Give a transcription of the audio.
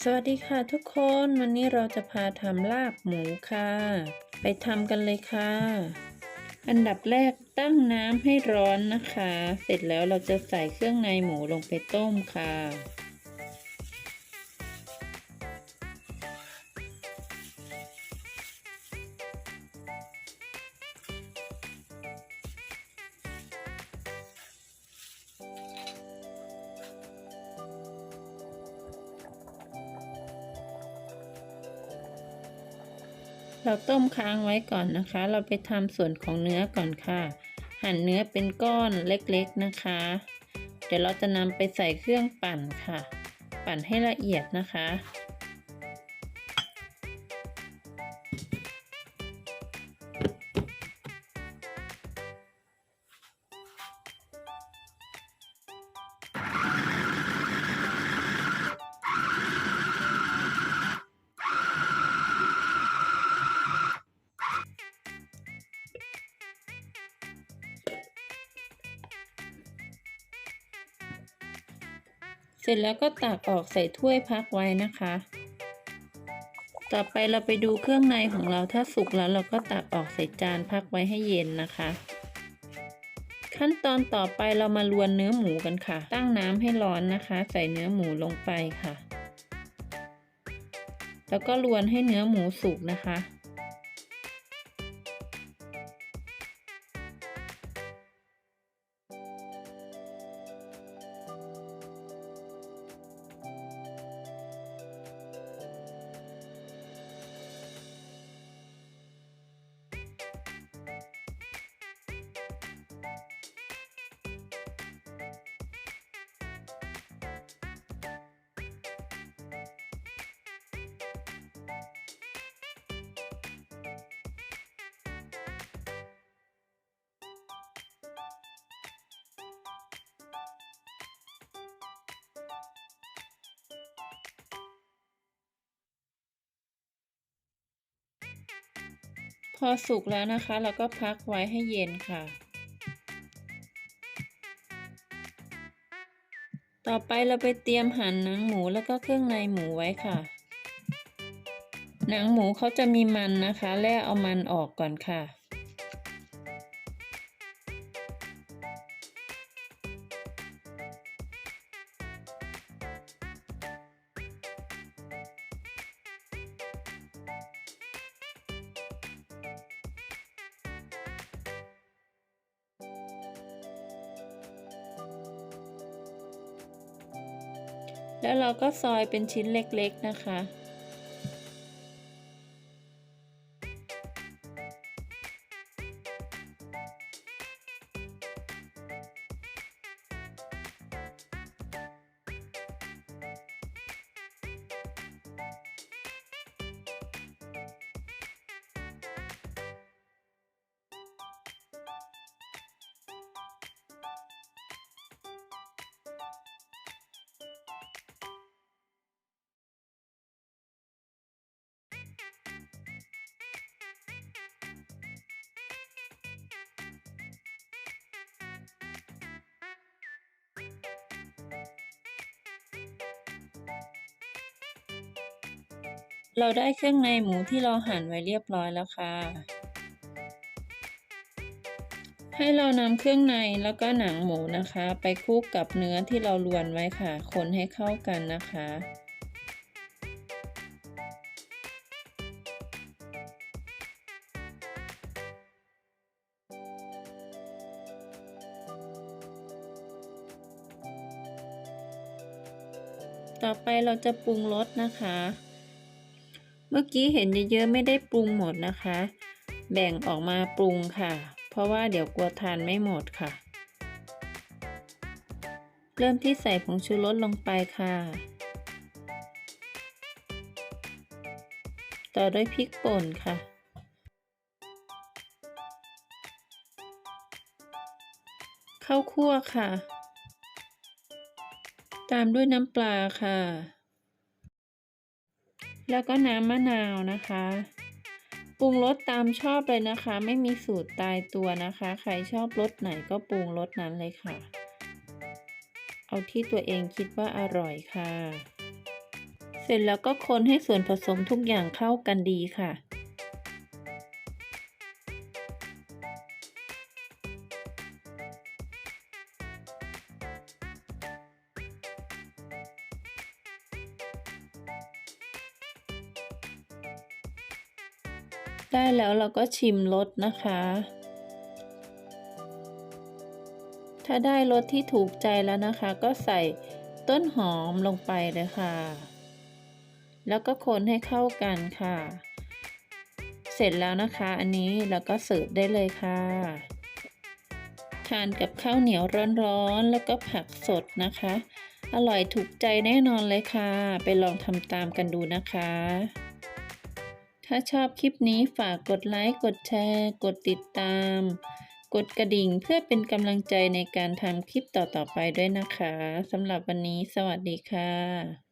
สวัสดีค่ะทุกคนวันนี้เราจะพาทำลาบหมูค่ะ ไปทำกันเลยค่ะ อันดับแรกตั้งน้ำให้ร้อนนะคะ เสร็จแล้วเราจะใส่เครื่องในหมูลงไปต้มค่ะ เราต้มค้างไว้ก่อนนะคะ เราไปทำส่วนของเนื้อก่อนค่ะ หั่นเนื้อเป็นก้อนเล็กๆนะคะ เดี๋ยวเราจะนำไปใส่เครื่องปั่นค่ะ ปั่นให้ละเอียดนะคะ เสร็จแล้วก็ตักออกใส่ถ้วยพักไว้นะคะ ต่อไปเราไปดูเครื่องในของเราถ้าสุกแล้วเราก็ตักออกใส่จานพักไว้ให้เย็นนะคะ ขั้นตอนต่อไปเรามาลวนเนื้อหมูกันค่ะ ตั้งน้ำให้ร้อนนะคะ ใส่เนื้อหมูลงไปค่ะ แล้วก็ลวนให้เนื้อหมูสุกนะคะ อสุกแล้วนะคะ เราก็พักไว้ให้เย็นค่ะ ต่อไปเราไปเตรียมหั่นหนังหมูแล้วก็เครื่องในหมูไว้ค่ะ หนังหมูเขาจะมีมันนะคะ แล่เอามันออกก่อนค่ะ แล้วเราก็ซอยเป็นชิ้นเล็กๆนะคะ เราได้เครื่องในหมูที่เราหั่นไว้เรียบร้อยแล้วค่ะ ให้เรานำเครื่องในแล้วก็หนังหมูนะคะ ไปคลุกกับเนื้อที่เราลวนไว้ค่ะ คนให้เข้ากันนะคะ ต่อไปเราจะปรุงรสนะคะ เมื่อกี้เห็นเยอะๆไม่ได้ปรุงหมดนะคะ แบ่งออกมาปรุงค่ะ เพราะว่าเดี๋ยวกลัวทานไม่หมดค่ะ เริ่มที่ใส่ผงชูรสลงไปค่ะ ต่อด้วยพริกป่นค่ะข้าวคั่วค่ะ ตามด้วยน้ำปลาค่ะ แล้วก็น้ำมะนาวนะคะปรุงรสตามชอบเลยนะคะ ไม่มีสูตรตายตัวนะคะ ใครชอบรสไหนก็ปรุงรสนั้นเลยค่ะ เอาที่ตัวเองคิดว่าอร่อยค่ะ เสร็จแล้วก็คนให้ส่วนผสมทุกอย่างเข้ากันดีค่ะ ได้แล้วเราก็ชิมรสนะคะ ถ้าได้รสที่ถูกใจแล้วนะคะ ก็ใส่ต้นหอมลงไปเลยค่ะ แล้วก็คนให้เข้ากันค่ะ เสร็จแล้วนะคะ อันนี้เราก็เสิร์ฟได้เลยค่ะ ทานกับข้าวเหนียวร้อนๆ แล้วก็ผักสดนะคะ อร่อยถูกใจแน่นอนเลยค่ะ ไปลองทำตามกันดูนะคะ ถ้าชอบคลิปนี้ฝากกดไลค์ กดแชร์ กดติดตาม กดกระดิ่งเพื่อเป็นกำลังใจในการทำคลิปต่อๆไปด้วยนะคะสำหรับวันนี้สวัสดีค่ะ